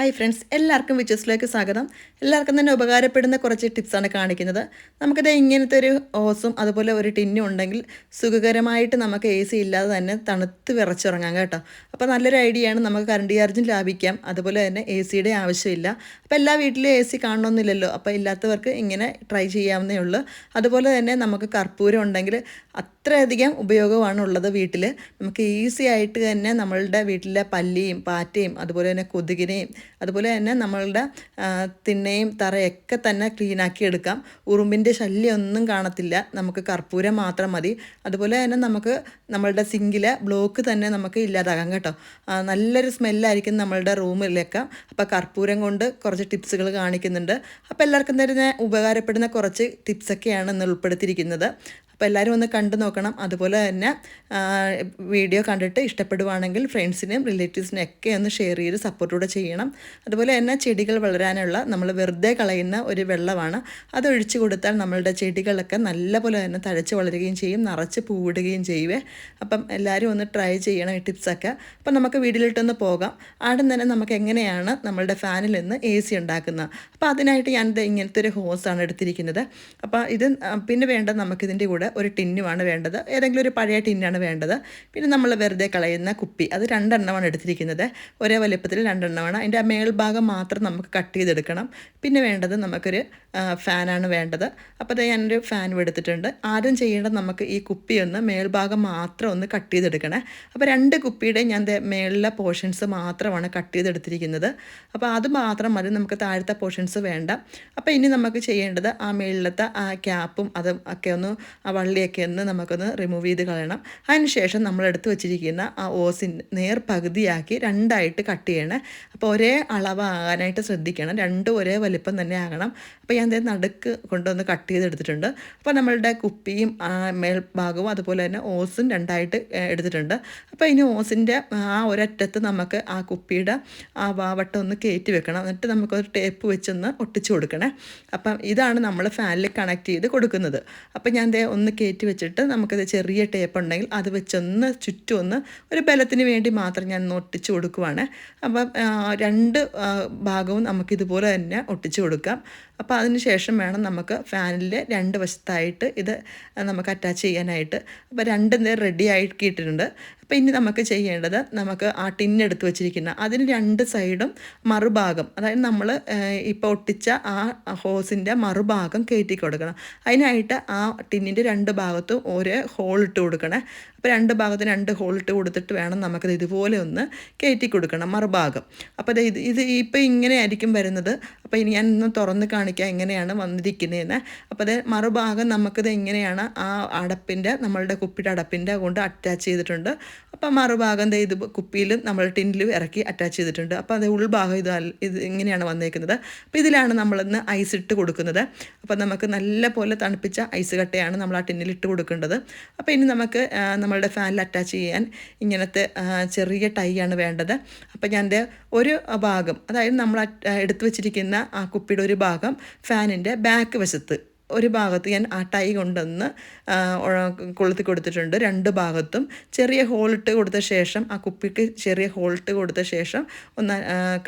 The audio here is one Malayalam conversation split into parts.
ഹായ് ഫ്രണ്ട്സ് എല്ലാവർക്കും വിച്ചസിലേക്ക് സ്വാഗതം. എല്ലാവർക്കും തന്നെ ഉപകാരപ്പെടുന്ന കുറച്ച് ടിപ്സാണ് കാണിക്കുന്നത്. നമുക്കിത് ഇങ്ങനത്തെ ഒരു ഓസും അതുപോലെ ഒരു ടിന്നും ഉണ്ടെങ്കിൽ സുഖകരമായിട്ട് നമുക്ക് എ സി ഇല്ലാതെ തന്നെ തണുത്ത് വിറച്ചിറങ്ങാം കേട്ടോ. അപ്പോൾ നല്ലൊരു ഐഡിയ ആണ്. നമുക്ക് കറണ്ട് ചാർജും ലാഭിക്കാം. അതുപോലെ തന്നെ എ സിയുടെ ആവശ്യമില്ല. അപ്പോൾ എല്ലാ വീട്ടിലും എ സി കാണണമെന്നില്ലല്ലോ. അപ്പോൾ ഇല്ലാത്തവർക്ക് ഇങ്ങനെ ട്രൈ ചെയ്യാവുന്നേ ഉള്ളൂ. അതുപോലെ തന്നെ നമുക്ക് കർപ്പൂരം ഉണ്ടെങ്കിൽ അത്രയധികം ഉപയോഗമാണ് ഉള്ളത് വീട്ടിൽ നമുക്ക് ഈസി ആയിട്ട് തന്നെ നമ്മളുടെ വീട്ടിലെ പല്ലിയും പാറ്റയും അതുപോലെ തന്നെ കൊതുകിനെയും അതുപോലെ തന്നെ നമ്മളുടെ തിണ്ണയും തറയൊക്കെ തന്നെ ക്ലീനാക്കി എടുക്കാം. ഉറുമ്പിന്റെ ശല്യം ഒന്നും കാണത്തില്ല. നമുക്ക് കർപ്പൂരം മാത്രം മതി. അതുപോലെ തന്നെ നമുക്ക് നമ്മളുടെ സിങ്കിലെ ബ്ലോക്ക് തന്നെ നമുക്ക് ഇല്ലാതാകാം കേട്ടോ. നല്ലൊരു സ്മെല്ലായിരിക്കും നമ്മളുടെ റൂമിലൊക്കെ. അപ്പോൾ കർപ്പൂരം കൊണ്ട് കുറച്ച് ടിപ്സുകൾ കാണിക്കുന്നുണ്ട്. അപ്പോൾ എല്ലാവർക്കും തന്നെ ഉപകാരപ്പെടുന്ന കുറച്ച് ടിപ്സൊക്കെയാണ് ഇന്ന് ഉൾപ്പെടുത്തിയിരിക്കുന്നത്. അപ്പോൾ എല്ലാവരും ഒന്ന് കണ്ടു നോക്കണം. അതുപോലെ തന്നെ വീഡിയോ കണ്ടിട്ട് ഇഷ്ടപ്പെടുവാണെങ്കിൽ ഫ്രണ്ട്സിനും റിലേറ്റീവ്സിനും ഒക്കെ ഒന്ന് ഷെയർ ചെയ്ത് സപ്പോർട്ടൂടെ ചെയ്യണം. അതുപോലെ തന്നെ ചെടികൾ വളരാനുള്ള നമ്മൾ വെറുതെ കളയുന്ന ഒരു വെള്ളമാണ്. അത് ഒഴിച്ചു കൊടുത്താൽ നമ്മളുടെ ചെടികളൊക്കെ നല്ലപോലെ തന്നെ തഴച്ച് വളരുകയും ചെയ്യും നിറച്ച് പൂവിടുകയും ചെയ്യുവേ അപ്പം എല്ലാവരും ഒന്ന് ട്രൈ ചെയ്യണം ഈ ടിപ്സൊക്കെ അപ്പം നമുക്ക് വീട്ടിലിട്ടൊന്ന് പോകാം. ആദ്യം തന്നെ നമുക്ക് എങ്ങനെയാണ് നമ്മളുടെ ഫാനിൽ നിന്ന് എ സി ഉണ്ടാക്കുന്നത്? അപ്പോൾ അതിനായിട്ട് ഞാനിത് ഇങ്ങനത്തെ ഒരു ഹോസാണ് എടുത്തിരിക്കുന്നത്. അപ്പോൾ ഇത് പിന്നെ വേണ്ട നമുക്കിതിന്റെ കൂടെ ഒരു ടിന്നുമാണ് വേണ്ടത്. ഏതെങ്കിലും ഒരു പഴയ ടിന്നാണ് വേണ്ടത്. പിന്നെ നമ്മൾ വെറുതെ കളയുന്ന കുപ്പി. അത് രണ്ടെണ്ണമാണ് എടുത്തിരിക്കുന്നത്. ഒരേ വലിപ്പത്തിൽ രണ്ടെണ്ണമാണ്. അതിന്റെ ആ മേൽഭാഗം മാത്രം നമുക്ക് കട്ട് ചെയ്തെടുക്കണം. പിന്നെ വേണ്ടത് നമുക്കൊരു ഫാനാണ് വേണ്ടത്. അപ്പോൾ അത് ഞാനൊരു ഫാൻ എടുത്തിട്ടുണ്ട്. ആദ്യം ചെയ്യേണ്ടത് നമുക്ക് ഈ കുപ്പി ഒന്ന് മേൽഭാഗം മാത്രം ഒന്ന് കട്ട് ചെയ്തെടുക്കണേ. അപ്പോൾ രണ്ട് കുപ്പിയുടെ ഞാൻ മേളിലെ പോർഷൻസ് മാത്രമാണ് കട്ട് ചെയ്തെടുത്തിരിക്കുന്നത്. അപ്പോൾ അത് മാത്രം മതി. നമുക്ക് താഴത്തെ പോർഷൻസ് വേണ്ട. അപ്പോൾ ഇനി നമുക്ക് ചെയ്യേണ്ടത് ആ മേളിലത്തെ ആ ക്യാപ്പും അതും ഒക്കെ ഒന്ന് വള്ളിയൊക്കെ ഒന്ന് നമുക്കൊന്ന് റിമൂവ് ചെയ്ത് കളയണം. അതിനുശേഷം നമ്മൾ എടുത്ത് വെച്ചിരിക്കുന്ന ആ ഓസിൻ നേർ പകുതിയാക്കി രണ്ടായിട്ട് കട്ട് ചെയ്യണം. അപ്പോൾ ഒരേ അളവാകാനായിട്ട് ശ്രദ്ധിക്കണം. രണ്ടും ഒരേ വലിപ്പം തന്നെ ആകണം. അപ്പോൾ ഞാൻ ദേ നടുക്ക് കൊണ്ടുവന്ന് കട്ട് ചെയ്തെടുത്തിട്ടുണ്ട്. അപ്പോൾ നമ്മളുടെ കുപ്പിയും മേൽഭാഗവും അതുപോലെ തന്നെ ഓസും രണ്ടായിട്ട് എടുത്തിട്ടുണ്ട്. അപ്പോൾ ഇനി ഓസിന്റെ ആ ഒരറ്റത്ത് നമുക്ക് ആ കുപ്പിയുടെ ആ വാവട്ടം ഒന്ന് കയറ്റി വെക്കണം. എന്നിട്ട് നമുക്കൊരു ടേപ്പ് വെച്ചൊന്ന് ഒട്ടിച്ചു കൊടുക്കണേ. അപ്പം ഇതാണ് നമ്മൾ ഫാനിൽ കണക്ട് ചെയ്ത് കൊടുക്കുന്നത്. അപ്പം ഞാൻ ദേ ഒന്ന് കയറ്റി വെച്ചിട്ട് നമുക്കത് ചെറിയ ടേപ്പ് ഉണ്ടെങ്കിൽ അത് വെച്ചൊന്ന് ചുറ്റും ഒന്ന് ഒരു ബലത്തിന് വേണ്ടി മാത്രം ഞാൻ ഒന്ന് ഒട്ടിച്ച് കൊടുക്കുവാണ്. അപ്പം രണ്ട് ഭാഗവും നമുക്കിതുപോലെ തന്നെ ഒട്ടിച്ച് കൊടുക്കാം. അപ്പോൾ അതിന് ശേഷം വേണം നമുക്ക് ഫാനിൽ രണ്ട് വശത്തായിട്ട് ഇത് നമുക്ക് അറ്റാച്ച് ചെയ്യാനായിട്ട്. അപ്പോൾ രണ്ട് നേരം റെഡി ആക്കിയിട്ടുണ്ട് അപ്പോൾ ഇനി നമുക്ക് ചെയ്യേണ്ടത് നമുക്ക് ആ ടിന്നെടുത്ത് വെച്ചിരിക്കുന്ന അതിന് രണ്ട് സൈഡും മറുഭാഗം അതായത് നമ്മൾ ഇപ്പോൾ ഒട്ടിച്ച ആ ഹോസിന്റെ മറുഭാഗം കയറ്റി കൊടുക്കണം. അതിനായിട്ട് ആ ടിന്നിന്റെ രണ്ട് ഭാഗത്തും ഒരേ ഹോൾ ഇട്ട് കൊടുക്കണേ. അപ്പോൾ രണ്ട് ഭാഗത്ത് രണ്ട് ഹോളിട്ട് കൊടുത്തിട്ട് വേണം നമുക്കത് ഇതുപോലെ ഒന്ന് കയറ്റി കൊടുക്കണം മറുഭാഗം. അപ്പോൾ ഇത് ഇത് ഇപ്പോൾ ഇങ്ങനെ ആയിരിക്കും വരുന്നത്. അപ്പോൾ ഇനി ഞാൻ ഒന്ന് തുറന്ന് കാണിക്കാം എങ്ങനെയാണ് വന്നിരിക്കുന്നതെന്ന് അപ്പോൾ അത് മറുഭാഗം നമുക്കത് എങ്ങനെയാണ് ആ അടപ്പിന്റെ നമ്മളുടെ കുപ്പിയുടെ അടപ്പിന്റെ കൊണ്ട് അറ്റാച്ച് ചെയ്തിട്ടുണ്ട്. അപ്പോൾ മറുഭാഗം ഇത് കുപ്പിയിൽ നമ്മൾ ടിന്നിൽ ഇറക്കി അറ്റാച്ച് ചെയ്തിട്ടുണ്ട്. അപ്പോൾ അത് ഉൾഭാഗം ഇത് ഇത് ഇങ്ങനെയാണ് വന്നേക്കുന്നത്. അപ്പോൾ ഇതിലാണ് നമ്മളിന്ന് ഐസ് ഇട്ട് കൊടുക്കുന്നത്. അപ്പോൾ നമുക്ക് നല്ല പോലെ തണുപ്പിച്ച ഐസ് കട്ടയാണ് നമ്മൾ ആ ടിന്നിൽ ഇട്ട് കൊടുക്കേണ്ടത്. അപ്പോൾ ഇനി നമുക്ക് നമ്മളുടെ ഫാനിൽ അറ്റാച്ച് ചെയ്യാൻ ഇങ്ങനത്തെ ചെറിയ ടൈ ആണ് വേണ്ടത്. അപ്പോൾ ഞാൻ ഒരു ഭാഗം അതായത് നമ്മൾ എടുത്തു വെച്ചിരിക്കുന്ന ആ കുപ്പിയുടെ ഒരു ഭാഗം ഫാനിന്റെ ബാക്ക് വശത്ത് ഒരു ഭാഗത്ത് ഞാൻ ആ ടൈ കൊണ്ടുവന്ന് കൊളുത്തി കൊടുത്തിട്ടുണ്ട് രണ്ട് ഭാഗത്തും. ചെറിയ ഹോളിട്ട് കൊടുത്ത ശേഷം ആ കുപ്പിക്ക് ചെറിയ ഹോളിട്ട് കൊടുത്ത ശേഷം ഒന്ന്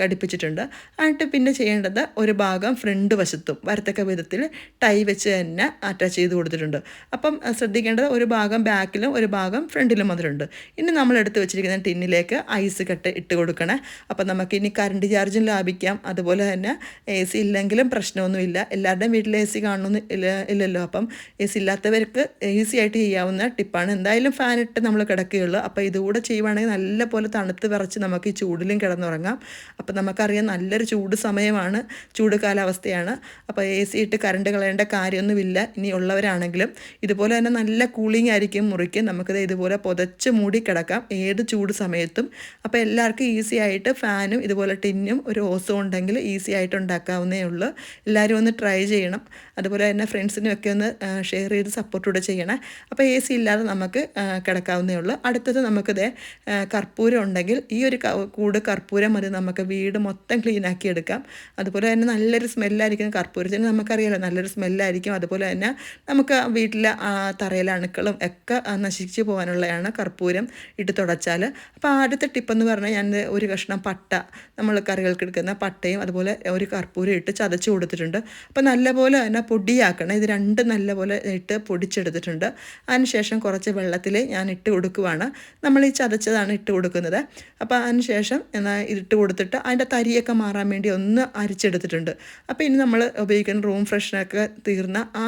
കടിപ്പിച്ചിട്ടുണ്ട് എന്നിട്ട് പിന്നെ ചെയ്യേണ്ടത് ഒരു ഭാഗം ഫ്രണ്ട് വശത്തും വരത്തക്ക വിധത്തിൽ ടൈ വെച്ച് തന്നെ അറ്റാച്ച് ചെയ്ത് കൊടുത്തിട്ടുണ്ട്. അപ്പം ശ്രദ്ധിക്കേണ്ടത് ഒരു ഭാഗം ബാക്കിലും ഒരു ഭാഗം ഫ്രണ്ടിലും അതിലുണ്ട്. ഇനി നമ്മൾ എടുത്ത് വെച്ചിരിക്കുന്ന ടിന്നിലേക്ക് ഐസ് കട്ട് ഇട്ട് കൊടുക്കണേ. അപ്പം നമുക്ക് ഇനി കറണ്ട് ചാർജും ലാഭിക്കാം. അതുപോലെ തന്നെ എ സി ഇല്ലെങ്കിലും പ്രശ്നമൊന്നുമില്ല. എല്ലാവരുടെയും വീട്ടിൽ എ സി കാണണമെന്ന് ഇല്ല ഇല്ലല്ലോ. അപ്പം എ സി ഇല്ലാത്തവർക്ക് ഈസി ആയിട്ട് ചെയ്യാവുന്ന ടിപ്പാണ് എന്തായാലും ഫാൻ ഇട്ട് നമ്മൾ കിടക്കുകയുള്ളൂ. അപ്പോൾ ഇതുകൂടെ ചെയ്യുവാണെങ്കിൽ നല്ല പോലെ തണുത്ത് വിറച്ച് നമുക്ക് ഈ ചൂടിലും കിടന്നുറങ്ങാം. അപ്പോൾ നമുക്കറിയാം നല്ലൊരു ചൂട് സമയമാണ് ചൂട് കാലാവസ്ഥയാണ്. അപ്പോൾ എ സി ഇട്ട് കറണ്ട് കളയേണ്ട കാര്യമൊന്നുമില്ല. ഇനി ഉള്ളവരാണെങ്കിലും ഇതുപോലെ തന്നെ നല്ല കൂളിംഗ് ആയിരിക്കും മുറിക്ക്. നമുക്കിത് ഇതുപോലെ പുതച്ച് മൂടി കിടക്കാം. ഏത് ചൂട് സമയത്തും. അപ്പോൾ എല്ലാവർക്കും ഈസി ആയിട്ട് ഫാനും ഇതുപോലെ ടിന്നും ഒരു ഓസും ഉണ്ടെങ്കിൽ ഈസി ആയിട്ട് ഉണ്ടാക്കാവുന്നേ ഉള്ളൂ. എല്ലാവരും ഒന്ന് ട്രൈ ചെയ്യണം. അതുപോലെ തന്നെ തന്നെ ഫ്രണ്ട്സിനും ഒക്കെ ഒന്ന് ഷെയർ ചെയ്ത് സപ്പോർട്ടൂടെ ചെയ്യണേ. അപ്പോൾ എ സി ഇല്ലാതെ നമുക്ക് കിടക്കാവുന്നേ ഉള്ളൂ. അടുത്തത് നമുക്കിത് കർപ്പൂരം ഉണ്ടെങ്കിൽ ഈ ഒരു കൂട് കർപ്പൂരം മതി. നമുക്ക് വീട് മൊത്തം ക്ലീൻ ആക്കി എടുക്കാം. അതുപോലെ തന്നെ നല്ലൊരു സ്മെല്ലായിരിക്കും കർപ്പൂരത്തിന് നമുക്കറിയാലോ നല്ലൊരു സ്മെല്ലായിരിക്കും അതുപോലെ തന്നെ നമുക്ക് വീട്ടിലെ തറയിലെ അണുക്കളും ഒക്കെ നശിച്ച് പോകാനുള്ളതാണ് കർപ്പൂരം ഇട്ട് തുടച്ചാൽ അപ്പോൾ ആദ്യത്തെ ടിപ്പെന്ന് പറഞ്ഞാൽ ഞാൻ ഒരു കഷ്ണം പട്ട നമ്മൾ കറികൾക്ക് എടുക്കുന്ന പട്ടയും അതുപോലെ ഒരു കർപ്പൂരം ഇട്ട് ചതച്ച് കൊടുത്തിട്ടുണ്ട്. അപ്പോൾ നല്ലപോലെ തന്നെ പൊടിയാക്കണം ഇത് രണ്ടും നല്ലപോലെ ഇട്ട് പൊടിച്ചെടുത്തിട്ടുണ്ട്. അതിനുശേഷം കുറച്ച് വെള്ളത്തിൽ ഞാൻ ഇട്ട് കൊടുക്കുവാണ്. നമ്മൾ ഈ ചതച്ചതാണ് ഇട്ട് കൊടുക്കുന്നത്. അപ്പോൾ അതിനുശേഷം ഇട്ട് കൊടുത്തിട്ട് അതിന്റെ തരിയൊക്കെ മാറാൻ വേണ്ടി ഒന്ന് അരിച്ചെടുത്തിട്ടുണ്ട്. അപ്പോൾ ഇനി നമ്മൾ ഉപയോഗിക്കുന്ന റൂം ഫ്രഷനൊക്കെ തീർന്ന ആ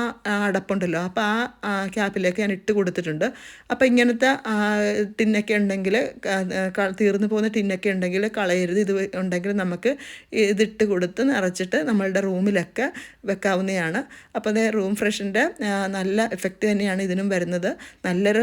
അടപ്പുണ്ടല്ലോ. അപ്പോൾ ആ ക്യാപ്പിലേക്ക് ഞാൻ ഇട്ട് കൊടുത്തിട്ടുണ്ട്. അപ്പോൾ ഇങ്ങനത്തെ ടിന്നൊക്കെ ഉണ്ടെങ്കിൽ തീർന്നു പോകുന്ന ടിന്നൊക്കെ ഉണ്ടെങ്കിൽ കളയരുത്. ഇത് ഉണ്ടെങ്കിൽ നമുക്ക് ഇതിട്ട് കൊടുത്ത് നിറച്ചിട്ട് നമ്മളുടെ റൂമിലൊക്കെ വെക്കാവുന്നതാണ്. അപ്പോൾ അതേ റൂം ഫ്രഷിന്റെ നല്ല എഫക്റ്റ് തന്നെയാണ് ഇതിനും വരുന്നത്. നല്ലൊരു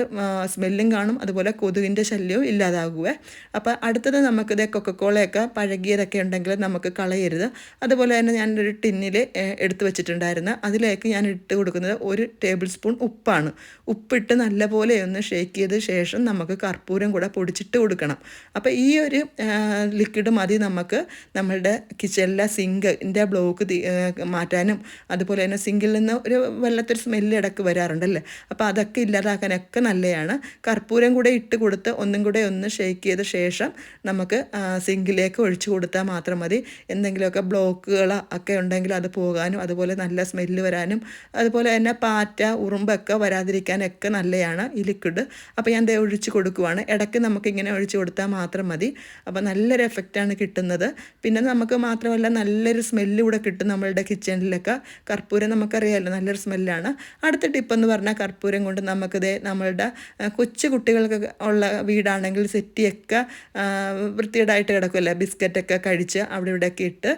സ്മെല്ലും കാണും. അതുപോലെ കൊതുകിന്റെ ശല്യവും ഇല്ലാതാകുവേ. അപ്പോൾ അടുത്തത് നമുക്കിത് കൊക്കക്കോളയൊക്കെ പഴകിയതൊക്കെ ഉണ്ടെങ്കിൽ നമുക്ക് കളയരുത്. അതുപോലെ തന്നെ ഞാനൊരു ടിന്നിൽ എടുത്തു വെച്ചിട്ടുണ്ടായിരുന്നു. അതിലേക്ക് ഞാൻ ഇട്ട് കൊടുക്കുന്നത് ഒരു ടേബിൾ സ്പൂൺ ഉപ്പാണ്. ഉപ്പിട്ട് നല്ലപോലെ ഒന്ന് ഷേക്ക് ചെയ്ത ശേഷം നമുക്ക് കർപ്പൂരം കൂടെ പൊടിച്ചിട്ട് കൊടുക്കണം. അപ്പോൾ ഈ ഒരു ലിക്വിഡ് മതി നമുക്ക് നമ്മളുടെ കിച്ചണിലെ സിങ്കിന്റെ ബ്ലോക്ക് മാറ്റാനും. അതുപോലെ തന്നെ സിങ്കിൽ നിന്ന് ഒരു വല്ലാത്തൊരു സ്മെല്ല് ഇടയ്ക്ക് വരാറുണ്ടല്ലേ? അപ്പോൾ അതൊക്കെ ഇല്ലാതാക്കാനൊക്കെ നല്ലതാണ് കർപ്പൂരം കൂടെ ഇട്ട് കൊടുത്ത് ഒന്നും കൂടെ ഒന്ന് ഷേക്ക് ചെയ്ത ശേഷം നമുക്ക് സിങ്കിലേക്ക് ഒഴിച്ചു കൊടുത്താൽ മാത്രം മതി. എന്തെങ്കിലുമൊക്കെ ബ്ലോക്കുകൾ ഒക്കെ ഉണ്ടെങ്കിൽ അത് പോകാനും അതുപോലെ നല്ല സ്മെല്ല് വരാനും അതുപോലെ തന്നെ പാറ്റ ഉറുമ്പൊക്കെ വരാതിരിക്കാനൊക്കെ നല്ലതാണ് ഈ ലിക്വിഡ് അപ്പോൾ ഞാൻ ദേ ഒഴിച്ച് കൊടുക്കുവാണ്. ഇടയ്ക്ക് നമുക്കിങ്ങനെ ഒഴിച്ചു കൊടുത്താൽ മാത്രം മതി. അപ്പോൾ നല്ലൊരു എഫക്റ്റാണ് കിട്ടുന്നത്. പിന്നെ നമുക്ക് മാത്രമല്ല നല്ലൊരു സ്മെല്ല് കൂടെ കിട്ടും നമ്മളുടെ കിച്ചണിലൊക്കെ കർപ്പൂരം നമുക്കറിയാമല്ലോ നല്ലൊരു സ്മെല്ലാണ്. അടുത്ത ടിപ്പ് എന്ന് പറഞ്ഞാൽ കർപ്പൂരം കൊണ്ട് നമുക്കിത് നമ്മളുടെ കൊച്ചു കുട്ടികൾക്ക് ഉള്ള വീടാണെങ്കിൽ സെറ്റിയൊക്കെ വൃത്തികേടായിട്ട് കിടക്കുമല്ലേ ബിസ്ക്കറ്റൊക്കെ കഴിച്ച് അവിടെ ഇവിടെയൊക്കെ ഇട്ട്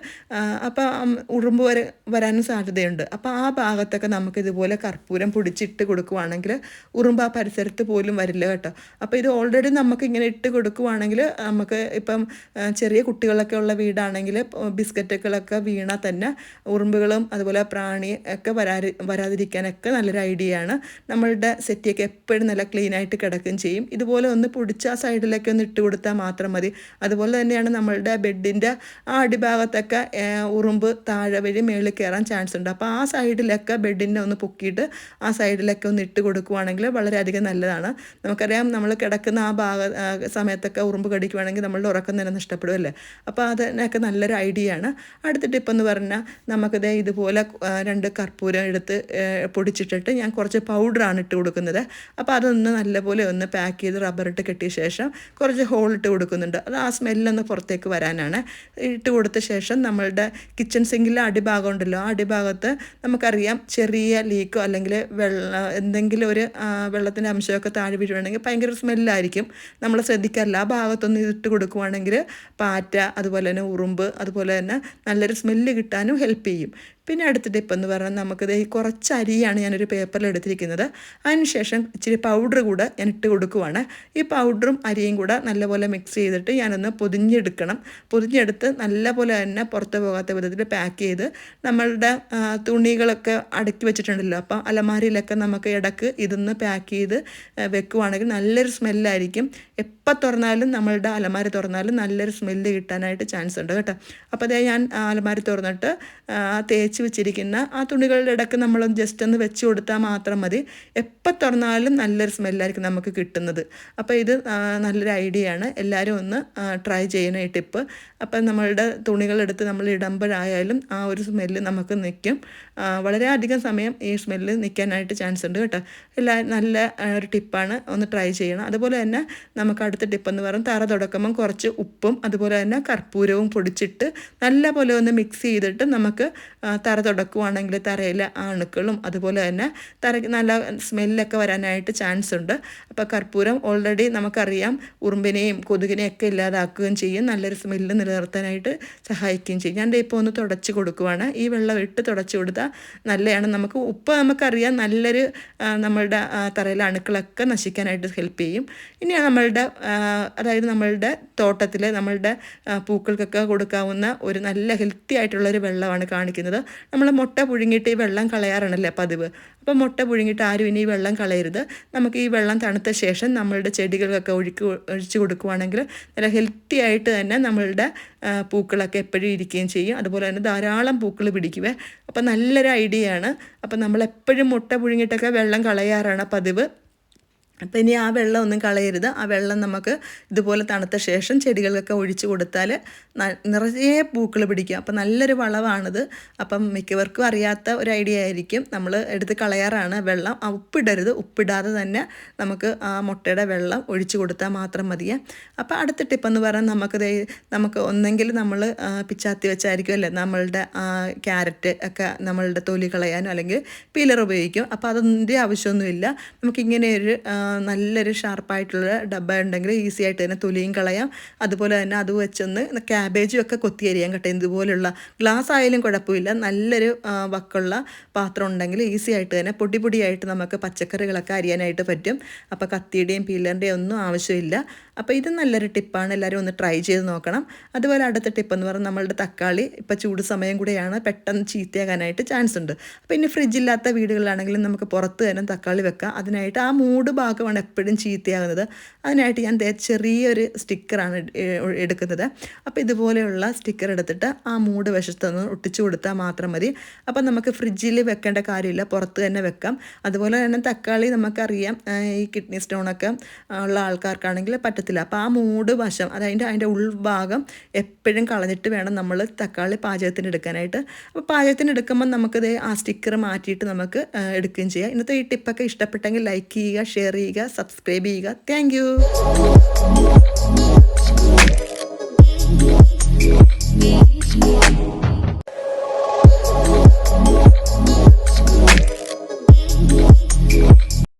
അപ്പം അപ്പോൾ ഉറുമ്പ് വരെ വരാനും സാധ്യതയുണ്ട്. അപ്പോൾ ആ ഭാഗത്തൊക്കെ നമുക്കിതുപോലെ കർപ്പൂരം പൊടിച്ചിട്ട് കൊടുക്കുവാണെങ്കിൽ ഉറുമ്പ് ആ പരിസരത്ത് പോലും വരില്ല കേട്ടോ. അപ്പോൾ ഇത് ഓൾറെഡി നമുക്ക് ഇങ്ങനെ ഇട്ട് കൊടുക്കുവാണെങ്കിൽ നമുക്ക് ഇപ്പം ചെറിയ കുട്ടികളൊക്കെ ഉള്ള വീടാണെങ്കിൽ ബിസ്ക്കറ്റുകളൊക്കെ വീണാൽ തന്നെ ഉറുമ്പുകളും അതുപോലെ പ്രാണി ഒക്കെ വരാതി വരാതിരിക്കാനൊക്കെ നല്ലൊരു ഐഡിയ ആണ്. നമ്മളുടെ സെറ്റിയൊക്കെ എപ്പോഴും നല്ല ക്ലീൻ ആയിട്ട് കിടക്കുകയും ചെയ്യും. ഇതുപോലെ ഒന്ന് പൊടിച്ച് ആ സൈഡിലേക്ക് ഒന്ന് ഇട്ട് കൊടുത്താൽ മാത്രം മതി. അതുപോലെ തന്നെയാണ് നമ്മളുടെ ബെഡിന്റെ ആ അടിഭാഗത്തൊക്കെ ഉറുമ്പ് താഴെ വഴി മേളിൽ കയറാൻ ചാൻസ് ഉണ്ട്. അപ്പോൾ ആ സൈഡിലൊക്കെ ബെഡിനെ ഒന്ന് പൊക്കിയിട്ട് ആ സൈഡിലൊക്കെ ഒന്ന് ഇട്ട് കൊടുക്കുവാണെങ്കിൽ വളരെയധികം നല്ലതാണ്. നമുക്കറിയാം നമ്മൾ കിടക്കുന്ന ആ ഭാഗ സമയത്തൊക്കെ ഉറുമ്പ് കടിക്കുവാണെങ്കിൽ നമ്മളുടെ ഉറക്കം തന്നെ നഷ്ടപ്പെടുമല്ലേ അപ്പോൾ അതിനൊക്കെ നല്ലൊരു ഐഡിയ ആണ്. അടുത്ത ടിപ്പ് എന്ന് പറഞ്ഞാൽ നമുക്കിത് ഇതുപോലെ രണ്ട് കർപ്പൂരം എടുത്ത് ഏ, പൊടിച്ചിട്ടിട്ട് ഞാൻ കുറച്ച് പൗഡറാണ് ഇട്ട് കൊടുക്കുന്നത്. അപ്പോൾ അതൊന്ന് നല്ലപോലെ ഒന്ന് പാക്ക് ചെയ്ത് റബ്ബറിട്ട് കെട്ടിയ ശേഷം കുറച്ച് ഹോൾ ഇട്ട് കൊടുക്കുന്നുണ്ട്. അത് ആ സ്മെല്ലൊന്ന് പുറത്തേക്ക് വരാനാണ്. ഇട്ട് കൊടുത്ത ശേഷം നമ്മളുടെ കിച്ചൺ സിങ്കിലെ അടിഭാഗം ഉണ്ടല്ലോ ആ അടിഭാഗത്ത് നമുക്കറിയാം ചെറിയ ലീക്കോ അല്ലെങ്കിൽ വെള്ള എന്തെങ്കിലും ഒരു വെള്ളത്തിന്റെ അംശമൊക്കെ താഴെ വീഴുവാണെങ്കിൽ ഭയങ്കര സ്മെല്ലായിരിക്കും നമ്മൾ ശ്രദ്ധിക്കാറില്ല. ആ ഭാഗത്തൊന്ന് ഇട്ട് കൊടുക്കുവാണെങ്കിൽ പാറ്റ അതുപോലെ തന്നെ ഉറുമ്പ് അതുപോലെ തന്നെ നല്ലൊരു സ്മെല്ല് കിട്ടാനും ഹെൽപ്പ് ചെയ്യും. പിന്നെ അടുത്ത ടിപ്പ് എന്ന് പറഞ്ഞാൽ നമുക്കിത് കുറച്ച് അരിയാണ് ഞാനൊരു പേപ്പറിൽ എടുത്തിരിക്കുന്നത്. അതിനുശേഷം ഇച്ചിരി പൗഡർ കൂടെ ഞാൻ ഇട്ട് കൊടുക്കുവാണ്. ഈ പൗഡറും അരിയും കൂടെ നല്ലപോലെ മിക്സ് ചെയ്തിട്ട് ഞാനൊന്ന് പൊതിഞ്ഞെടുക്കണം. പൊതിഞ്ഞെടുത്ത് നല്ലപോലെ തന്നെ പുറത്ത് പോകാത്ത വിധത്തിൽ പാക്ക് ചെയ്ത് നമ്മളുടെ തുണികളൊക്കെ അടുക്കി വെച്ചിട്ടുണ്ടല്ലോ. അപ്പം അലമാരിയിലൊക്കെ നമുക്ക് ഇടയ്ക്ക് ഇതൊന്ന് പാക്ക് ചെയ്ത് വെക്കുവാണെങ്കിൽ നല്ലൊരു സ്മെല്ലായിരിക്കും. എപ്പോൾ തുറന്നാലും നമ്മളുടെ അലമാരി തുറന്നാലും നല്ലൊരു സ്മെല്ല് കിട്ടാനായിട്ട് ചാൻസ് ഉണ്ട് കേട്ടോ. അപ്പോൾ അതേ ഞാൻ അലമാരി തുറന്നിട്ട് ആ, തേച്ച് വെച്ചിരിക്കുന്ന ആ തുണികളുടെ ഇടയ്ക്ക് നമ്മൾ ജസ്റ്റ് ഒന്ന് വെച്ച് കൊടുത്താൽ മാത്രം മതി. എപ്പോൾ തുറന്നാലും നല്ലൊരു സ്മെല്ലായിരിക്കും നമുക്ക് കിട്ടുന്നത്. അപ്പോൾ ഇത് നല്ലൊരു ഐഡിയ ആണ്. എല്ലാവരും ഒന്ന് ട്രൈ ചെയ്യണം ഈ ടിപ്പ് അപ്പം നമ്മളുടെ തുണികളെടുത്ത് നമ്മൾ ഇടുമ്പോഴായാലും ആ ഒരു സ്മെല്ല് നമുക്ക് നിൽക്കും വളരെയധികം സമയം ഈ സ്മെല്ല് നിൽക്കാനായിട്ട് ചാൻസ് ഉണ്ട് കേട്ടോ. എല്ലാ നല്ല ഒരു ടിപ്പാണ് ഒന്ന് ട്രൈ ചെയ്യണം. അതുപോലെ തന്നെ നമുക്ക് അടുത്ത ടിപ്പ് എന്ന് തറ തുടക്കുമ്പം കുറച്ച് ഉപ്പും അതുപോലെ തന്നെ കർപ്പൂരവും പൊടിച്ചിട്ട് നല്ല പോലെ ഒന്ന് മിക്സ് ചെയ്തിട്ട് നമുക്ക് തറ തുടക്കുവാണെങ്കിൽ തറയിലെ അണുക്കളും അതുപോലെ തന്നെ തറയ്ക്ക് നല്ല സ്മെല്ലൊക്കെ വരാനായിട്ട് ചാൻസ് ഉണ്ട് അപ്പോൾ കർപ്പൂരം ഓൾറെഡി നമുക്കറിയാം ഉറുമ്പിനെയും കൊതുകിനെയും ഒക്കെ ഇല്ലാതാക്കുകയും ചെയ്യും. നല്ലൊരു സ്മെല്ല് നിലനിർത്താനായിട്ട് സഹായിക്കുകയും ചെയ്യും. ഞാൻ ഇപ്പോൾ ഒന്ന് തുടച്ച് കൊടുക്കുവാണ്. ഈ വെള്ളം ഇട്ട് തുടച്ച് കൊടുത്താൽ നല്ലതാണ്. നമുക്ക് ഉപ്പ് നമുക്കറിയാം നല്ലൊരു നമ്മളുടെ തറയിലെ അണുക്കളൊക്കെ നശിക്കാനായിട്ട് ഹെൽപ്പ് ചെയ്യും. ഇനി നമ്മളുടെ അതായത് നമ്മളുടെ തോട്ടത്തിൽ നമ്മളുടെ പൂക്കൾക്കൊക്കെ കൊടുക്കാവുന്ന ഒരു നല്ല ഹെൽത്തി ആയിട്ടുള്ളൊരു വെള്ളമാണ് കാണിക്കുന്നത്. നമ്മൾ മുട്ട പുഴുങ്ങിയിട്ട് ഈ വെള്ളം കളയാറാണല്ലേ പതിവ്. അപ്പോൾ മുട്ട പുഴുങ്ങിയിട്ട് ആരും ഇനി ഈ വെള്ളം കളയരുത്. നമുക്ക് ഈ വെള്ളം തണുത്ത ശേഷം നമ്മളുടെ ചെടികൾക്കൊക്കെ ഒഴുക്കി ഒഴിച്ചു കൊടുക്കുവാണെങ്കിൽ നല്ല ഹെൽത്തി ആയിട്ട് തന്നെ നമ്മളുടെ പൂക്കളൊക്കെ എപ്പോഴും ഇരിക്കുകയും ചെയ്യും. അതുപോലെ തന്നെ ധാരാളം പൂക്കൾ പിടിക്കുവേ. അപ്പോൾ നല്ലൊരു ഐഡിയ ആണ് അപ്പോൾ നമ്മളെപ്പോഴും മുട്ട പുഴുങ്ങിയിട്ടൊക്കെ വെള്ളം കളയാറാണ് പതിവ്. അപ്പോൾ ഇനി ആ വെള്ളം ഒന്നും കളയരുത്. ആ വെള്ളം നമുക്ക് ഇതുപോലെ തണുത്ത ശേഷം ചെടികൾക്കൊക്കെ ഒഴിച്ചു കൊടുത്താൽ നിറയെ പൂക്കൾ പിടിക്കും. അപ്പം നല്ലൊരു വളമാണിത് അപ്പം മിക്കവർക്കും അറിയാത്ത ഒരു ഐഡിയ ആയിരിക്കും. നമ്മൾ എടുത്ത് കളയാറാണ് വെള്ളം. ആ ഉപ്പിടരുത്. ഉപ്പിടാതെ തന്നെ നമുക്ക് ആ മുട്ടയുടെ വെള്ളം ഒഴിച്ചു കൊടുത്താൽ മാത്രം മതിയേ. അപ്പം അടുത്ത ടിപ്പെന്ന് പറഞ്ഞാൽ നമുക്ക് നമുക്ക് ഒന്നെങ്കിൽ നമ്മൾ പിച്ചാത്തി വെച്ചായിരിക്കും അല്ലേ? നമ്മളുടെ ക്യാരറ്റ് ഒക്കെ നമ്മളുടെ തൊലി കളയാനോ അല്ലെങ്കിൽ പീലർ ഉപയോഗിക്കും. അപ്പോൾ അതൊന്നിന്റെ ആവശ്യമൊന്നുമില്ല. നമുക്കിങ്ങനെ ഒരു നല്ലൊരു ഷാർപ്പായിട്ടുള്ള ഡബ്ബ ഉണ്ടെങ്കിൽ ഈസി ആയിട്ട് തന്നെ തൊലിയും കളയാം. അതുപോലെ തന്നെ അത് വെച്ചൊന്ന് ക്യാബേജും ഒക്കെ കൊത്തി അരിയാൻ കേട്ടോ. ഇതുപോലുള്ള ഗ്ലാസ് ആയാലും കുഴപ്പമില്ല. നല്ലൊരു വക്കുള്ള പാത്രം ഉണ്ടെങ്കിൽ ഈസി ആയിട്ട് തന്നെ പൊടി പൊടിയായിട്ട് നമുക്ക് പച്ചക്കറികളൊക്കെ അരിയാനായിട്ട് പറ്റും. അപ്പോൾ കത്തിയുടെയും പീലറിന്റെയും ഒന്നും ആവശ്യമില്ല. അപ്പോൾ ഇത് നല്ലൊരു ടിപ്പാണ്. എല്ലാവരും ഒന്ന് ട്രൈ ചെയ്ത് നോക്കണം. അതുപോലെ അടുത്ത ടിപ്പ് എന്ന് പറഞ്ഞാൽ നമ്മളുടെ തക്കാളി ഇപ്പോൾ ചൂട് സമയം കൂടെയാണ് പെട്ടെന്ന് ചീത്തയാകാനായിട്ട് ചാൻസ് ഉണ്ട്. അപ്പോൾ ഇനി ഫ്രിഡ്ജില്ലാത്ത വീടുകളിലാണെങ്കിലും നമുക്ക് പുറത്ത് തന്നെ തക്കാളി വെക്കാം. അതിനായിട്ട് ആ മൂട് ഭാഗമാണ് എപ്പോഴും ചീത്തയാകുന്നത്. അതിനായിട്ട് ഞാൻ ചെറിയൊരു സ്റ്റിക്കറാണ് എടുക്കുന്നത്. അപ്പോൾ ഇതുപോലെയുള്ള സ്റ്റിക്കർ എടുത്തിട്ട് ആ മൂട് വശത്തൊന്ന് ഒട്ടിച്ചു കൊടുത്താൽ മാത്രം മതി. അപ്പോൾ നമുക്ക് ഫ്രിഡ്ജിൽ വെക്കേണ്ട കാര്യമില്ല. പുറത്ത് തന്നെ വെക്കാം. അതുപോലെ തന്നെ തക്കാളി നമുക്കറിയാം ഈ കിഡ്നി സ്റ്റോണൊക്കെ ഉള്ള ആൾക്കാർക്കാണെങ്കിൽ പറ്റത്തില്ല അപ്പോൾ ആ മൂട് വശം അതായത് അതിന്റെ ഉൾഭാഗം എപ്പോഴും കളഞ്ഞിട്ട് വേണം നമ്മൾ തക്കാളി പാചകത്തിന് എടുക്കാനായിട്ട്. അപ്പോൾ പാചകത്തിന് എടുക്കുമ്പോൾ നമുക്കത് ആ സ്റ്റിക്കർ മാറ്റിയിട്ട് നമുക്ക് എടുക്കുകയും ചെയ്യാം. ഇന്നത്തെ ഈ ടിപ്പൊക്കെ ഇഷ്ടപ്പെട്ടെങ്കിൽ ലൈക്ക് ചെയ്യുക ഷെയർ ചെയ്യുക സബ്സ്ക്രൈബ് ചെയ്യുക. Thank you.